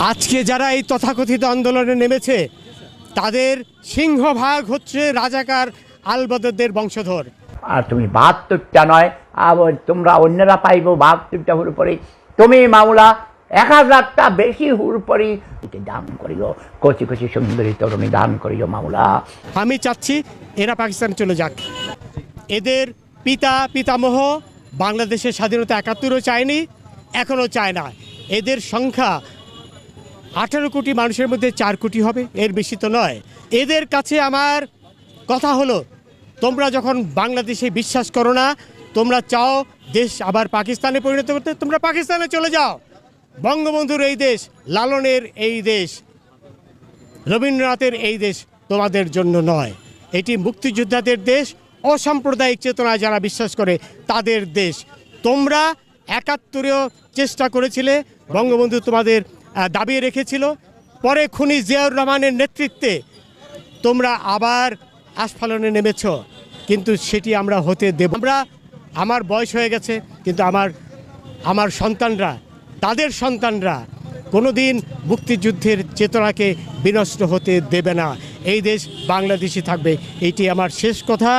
আজকে যারা এই তথাকথিত আন্দোলনে নেমেছে তাদের সিংহভাগ হচ্ছে রাজাকার আলবদরদের বংশধর। আর তুমি বাহাত্তরটা নয় আবার তোমরা অন্যরা পাইব বাহাত্তরটা হুর পরে। তুমি মামলা এক হাজারটা বেশি হুর পরে দান করিও কচি কচি সুন্দরী তরুণী দান করিও মামলা। আমি চাচ্ছি এরা পাকিস্তানে চলে যাক। এদের পিতা পিতামহ বাংলাদেশের স্বাধীনতা একাত্তরও চায়নি এখনও চায় না। এদের সংখ্যা আঠারো কোটি মানুষের মধ্যে চার কোটি হবে, এর বেশি তো নয়। এদের কাছে আমার কথা হলো, তোমরা যখন বাংলাদেশে বিশ্বাস করো না, তোমরা চাও দেশ আবার পাকিস্তানে পরিণত করতে, তোমরা পাকিস্তানে চলে যাও। বঙ্গবন্ধুর এই দেশ, লালনের এই দেশ, রবীন্দ্রনাথের এই দেশ তোমাদের জন্য নয়। এটি মুক্তিযোদ্ধাদের দেশ, অসাম্প্রদায়িক চেতনায় যারা বিশ্বাস করে, তাদের দেশ। তোমরা একাত্তরেও চেষ্টা করেছিলে, বঙ্গবন্ধু তোমাদের দাবিয়ে রেখেছিল। পরে খুনি জিয়াউর রহমানের নেতৃত্বে তোমরা আবার আস্ফালনে নেমেছ। কিন্তু সেটি আমরা হতে দেব। আমরা, আমার বয়স হয়ে গেছে, কিন্তু আমার আমার সন্তানরা, তাদের সন্তানরা কোনোদিন মুক্তিযুদ্ধের চেতনাকে বিনষ্ট হতে দেবে না। এই দেশ বাংলাদেশই থাকবে। এইটি আমার শেষ কথা।